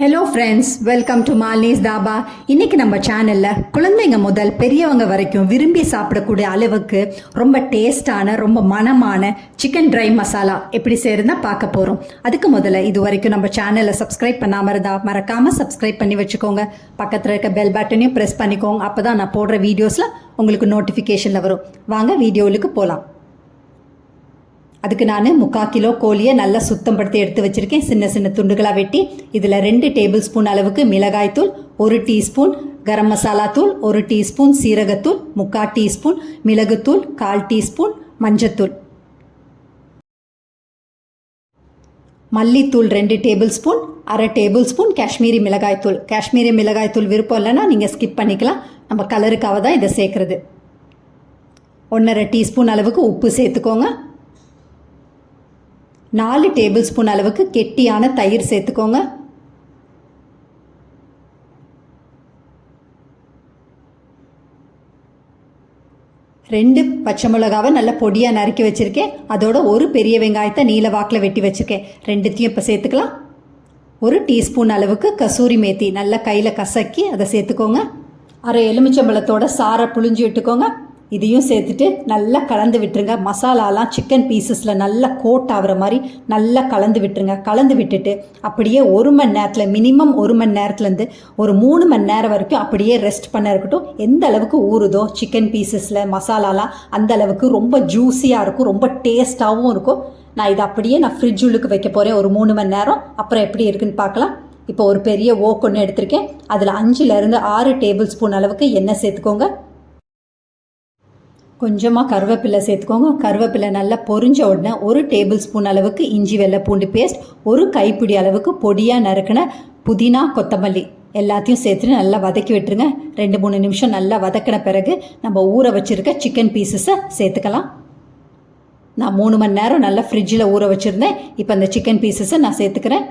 Hello friends welcome to Malini's dhaba இன்னைக்கு நம்ம சேனலில் குழந்தைங்க முதல் பெரியவங்க வரைக்கும் விரும்பி சாப்பிடக்கூடிய அளவுக்கு ரொம்ப டேஸ்டான ரொம்ப மணமான சிக்கன் ட்ரை மசாலா எப்படி செய்யறதுனா பார்க்க போகிறோம் அதுக்கு முதல்ல இது வரைக்கும் நம்ம சேனலை சப்ஸ்கிரைப் பண்ணாமல் இருந்தால் மறக்காமல் சப்ஸ்கிரைப் பண்ணி வச்சுக்கோங்க. பக்கத்தில் இருக்க பெல் பட்டனையும் ப்ரெஸ் பண்ணிக்கோங்க. அப்போ தான் நான் போடுற வீடியோஸில் உங்களுக்கு நோட்டிஃபிகேஷனில் வரும். வாங்க வீடியோவுக்கு போகலாம் அதுக்கு நான் முக்கால் கிலோ கோழியை நல்லா சுத்தம் படுத்தி எடுத்து வச்சுருக்கேன். சின்ன சின்ன துண்டுகளாக வெட்டி இதில் ரெண்டு டேபிள் ஸ்பூன் அளவுக்கு மிளகாய்த்தூள் ஒரு டீஸ்பூன் கரம் மசாலா தூள் ஒரு டீஸ்பூன் சீரகத்தூள் முக்கால் டீஸ்பூன் மிளகுத்தூள் கால் டீஸ்பூன் மஞ்சத்தூள். மல்லித்தூள் ரெண்டு டேபிள் ஸ்பூன் அரை டேபிள் ஸ்பூன் காஷ்மீரி மிளகாய்த்தூள். காஷ்மீரி மிளகாய்த்தூள் விருப்பம் இல்லைன்னா நீங்கள் ஸ்கிப் பண்ணிக்கலாம். நம்ம கலருக்காக தான் இதை சேர்க்குறது. ஒன்றரை டீஸ்பூன் அளவுக்கு உப்பு சேர்த்துக்கோங்க. நாலு டேபிள் ஸ்பூன் அளவுக்கு கெட்டியான தயிர் சேர்த்துக்கோங்க. ரெண்டு பச்சை மிளகாவை நல்லா பொடியாக நறுக்கி வச்சுருக்கேன். அதோட ஒரு பெரிய வெங்காயத்தை நீல வாக்கில் வெட்டி வச்சுருக்கேன். ரெண்டுத்தையும் இப்போ சேர்த்துக்கலாம். ஒரு டீஸ்பூன் அளவுக்கு கசூரி மேத்தி நல்லா கையில் கசக்கி அதை சேர்த்துக்கோங்க. அரை எலுமிச்சம்பழத்தோட சாரை புழிஞ்சு விட்டுக்கோங்க. இதையும் சேர்த்துட்டு நல்லா கலந்து விட்டுருங்க. மசாலாலாம் சிக்கன் பீசஸில் நல்லா கோட் ஆகிற மாதிரி நல்லா கலந்து விட்டுருங்க. கலந்து விட்டுட்டு அப்படியே ஒரு மணி நேரத்தில் மினிமம் ஒரு மணி நேரத்துலேருந்து ஒரு மூணு மணி நேரம் வரைக்கும் அப்படியே ரெஸ்ட் பண்ண இருக்கட்டும். எந்த அளவுக்கு ஊறுதோ சிக்கன் பீசஸில் மசாலாலாம் அந்த அளவுக்கு ரொம்ப ஜூஸியாக இருக்கும் ரொம்ப டேஸ்ட்டாகவும் இருக்கும். நான் இதை அப்படியே நான் ஃப்ரிட்ஜ் உள்ளுக்கு வைக்க போகிறேன் ஒரு மூணு மணி நேரம். அப்புறம் எப்படி இருக்குன்னு பார்க்கலாம். இப்போ ஒரு பெரிய ஓக் ஒன்று எடுத்திருக்கேன். அதில் அஞ்சுலேருந்து ஆறு டேபிள் ஸ்பூன் அளவுக்கு எண்ணெய் சேர்த்துக்கோங்க. கொஞ்சமாக கருவேப்பிலை சேர்த்துக்கோங்க. கருவேப்பிலை நல்லா பொரிஞ்ச உடனே ஒரு டேபிள் ஸ்பூன் அளவுக்கு இஞ்சி வெள்ளை பூண்டு பேஸ்ட் ஒரு கைப்பிடி அளவுக்கு பொடியாக நறுக்கின புதினா கொத்தமல்லி எல்லாத்தையும் சேர்த்துட்டு நல்லா வதக்கி விட்டுருங்க. ரெண்டு மூணு நிமிஷம் நல்லா வதக்கின பிறகு நம்ம ஊற வச்சுருக்க சிக்கன் பீசஸை சேர்த்துக்கலாம். நான் மூணு மணி நேரம் நல்லா ஃப்ரிட்ஜில் ஊற வச்சுருந்தேன். இப்போ அந்த சிக்கன் பீசஸை நான் சேர்த்துக்கிறேன்.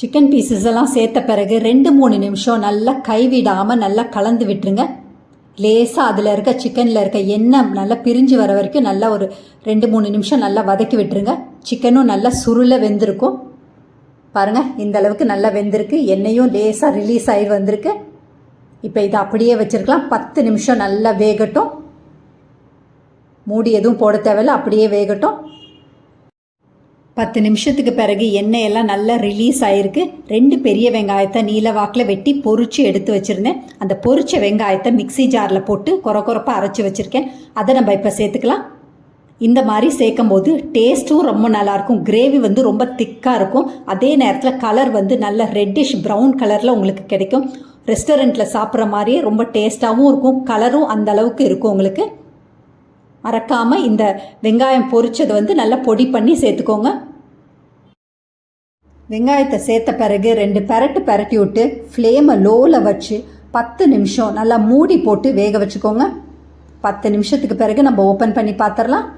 சிக்கன் பீசஸ் எல்லாம் சேர்த்த பிறகு ரெண்டு மூணு நிமிஷம் நல்லா கைவிடாமல் நல்லா கலந்து விட்டுருங்க. லேசாக அதில் இருக்க சிக்கனில் இருக்க எண்ணெய் நல்லா பிரிஞ்சு வர வரைக்கும் நல்லா ஒரு ரெண்டு மூணு நிமிஷம் நல்லா வதக்கி விட்டுருங்க. சிக்கனும் நல்லா சுருள வெந்திருக்கும். பாருங்கள் இந்த அளவுக்கு நல்லா வெந்திருக்கு. எண்ணெயும் லேசாக ரிலீஸ் ஆகி வந்திருக்கு. இப்போ இதை அப்படியே வச்சுருக்கலாம். பத்து நிமிஷம் நல்லா வேகட்டும். மூடி எதுவும் போட தேவையில்ல அப்படியே வேகட்டும். பத்து நிமிஷத்துக்கு பிறகு எண்ணெய் எல்லாம் நல்லா ரிலீஸ் ஆயிருக்கு. ரெண்டு பெரிய வெங்காயத்தை நீல வாக்கில் வெட்டி பொறிச்சு எடுத்து வச்சுருந்தேன். அந்த பொறிச்ச வெங்காயத்தை மிக்சி ஜாரில் போட்டு குறை குறைப்பாக அரைச்சி வச்சுருக்கேன். அதை நம்ம இப்போ சேர்த்துக்கலாம். இந்த மாதிரி சேர்க்கும் போது டேஸ்ட்டும் ரொம்ப நல்லாயிருக்கும் கிரேவி வந்து ரொம்ப திக்காக இருக்கும். அதே நேரத்தில் கலர் வந்து நல்ல ரெட்டிஷ் ப்ரௌன் கலரில் உங்களுக்கு கிடைக்கும். ரெஸ்டாரண்ட்டில் சாப்பிட்ற மாதிரியே ரொம்ப டேஸ்ட்டாகவும் இருக்கும். கலரும் அந்த அளவுக்கு இருக்கும் உங்களுக்கு. மறக்காமல் இந்த வெங்காயம் பொரிச்சதை வந்து நல்லா பொடி பண்ணி சேர்த்துக்கோங்க. வெங்காயத்தை சேர்த்த பிறகு ரெண்டு பெரட்டு பெரட்டி விட்டு ஃப்ளேமை லோவில் வச்சு பத்து நிமிஷம் நல்லா மூடி போட்டு வேக வச்சுக்கோங்க. பத்து நிமிஷத்துக்கு பிறகு நம்ம ஓப்பன் பண்ணி பார்த்துடலாம்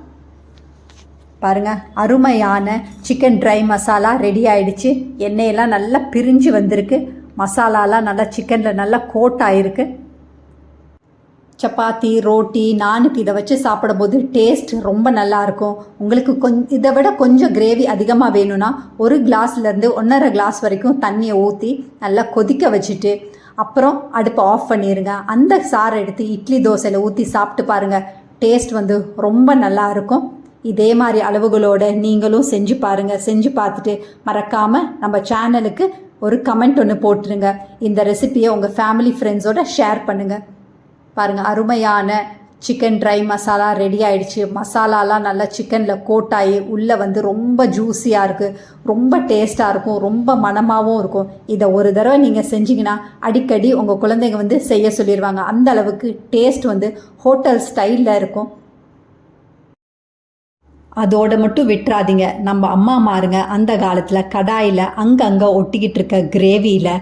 பாருங்கள் அருமையான சிக்கன் ட்ரை மசாலா ரெடி ஆயிடுச்சு. எண்ணெயெல்லாம் நல்லா பிரிஞ்சு வந்திருக்கு. மசாலாலாம் நல்லா சிக்கனில் நல்லா கோட் ஆயிருக்கு. சப்பாத்தி ரோட்டி நானுக்கு இதை வச்சு சாப்பிடும்போது டேஸ்ட் ரொம்ப நல்லாயிருக்கும் உங்களுக்கு கொஞ்சம் இதை விட கொஞ்சம் கிரேவி அதிகமாக வேணும்னா ஒரு கிளாஸ்லேருந்து ஒன்றரை கிளாஸ் வரைக்கும் தண்ணியை ஊற்றி நல்லா கொதிக்க வச்சுட்டு அப்புறம் அடுப்பை ஆஃப் பண்ணிடுங்க அந்த சாறை எடுத்து இட்லி தோசையில் ஊற்றி சாப்பிட்டு பாருங்கள் டேஸ்ட் வந்து ரொம்ப நல்லா இருக்கும். இதே மாதிரி அளவுகளோடு நீங்களும் செஞ்சு பாருங்கள் செஞ்சு பார்த்துட்டு மறக்காமல் நம்ம சேனலுக்கு ஒரு கமெண்ட் ஒன்று போட்டுருங்க. இந்த ரெசிப்பியை உங்கள் ஃபேமிலி ஃப்ரெண்ட்ஸோட ஷேர் பண்ணுங்கள் பாருங்கள் அருமையான சிக்கன் ட்ரை மசாலா ரெடி ஆயிடுச்சு. மசாலாலாம் நல்லா சிக்கனில் கோட்டாகி உள்ளே வந்து ரொம்ப ஜூஸியாக இருக்குது ரொம்ப டேஸ்ட்டாக இருக்கும். ரொம்ப மனமாகவும் இருக்கும். இதை ஒரு தடவை நீங்கள் செஞ்சிங்கன்னா அடிக்கடி உங்கள் குழந்தைங்க வந்து செய்ய சொல்லிடுவாங்க அந்த அளவுக்கு டேஸ்ட் வந்து ஹோட்டல் ஸ்டைலில் இருக்கும். அதோட மட்டும் விட்டுறாதீங்க. நம்ம அம்மா மாருங்க அந்த காலத்தில் கடாயில் அங்கங்கே ஒட்டிக்கிட்டு இருக்க கிரேவியில்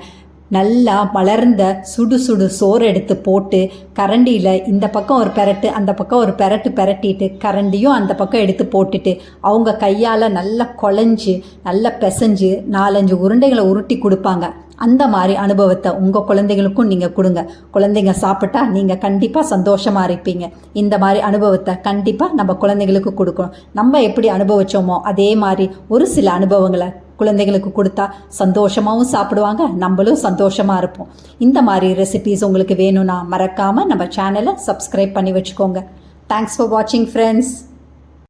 நல்லா வளர்ந்த சுடு சுடு சோறு எடுத்து போட்டு கரண்டியில் இந்த பக்கம் ஒரு பெரட்டு அந்த பக்கம் ஒரு பெரட்டு பெரட்டிட்டு கரண்டியும் அந்த பக்கம் எடுத்து போட்டுட்டு அவங்க கையால் நல்லா குழஞ்சி நல்லா பிசைஞ்சு நாலஞ்சு உருண்டைகளை உருட்டி கொடுப்பாங்க. அந்த மாதிரி அனுபவத்தை உங்கள் குழந்தைகளுக்கும் நீங்கள் கொடுங்க. குழந்தைங்க சாப்பிட்டா நீங்கள் கண்டிப்பாக சந்தோஷமாக இருப்பீங்க. இந்த மாதிரி அனுபவத்தை கண்டிப்பாக நம்ம குழந்தைங்களுக்கு கொடுக்கணும். நம்ம எப்படி அனுபவிச்சோமோ அதே மாதிரி ஒரு சில அனுபவங்களை குழந்தைகளுக்கு கொடுத்தா சந்தோஷமாகவும் சாப்பிடுவாங்க நம்மளும் சந்தோஷமாக இருப்போம். இந்த மாதிரி ரெசிபீஸ் உங்களுக்கு வேணும்னா மறக்காமல் நம்ம சேனலை சப்ஸ்கிரைப் பண்ணி வச்சுக்கோங்க. தேங்க்ஸ் ஃபார் வாட்சிங் ஃப்ரெண்ட்ஸ்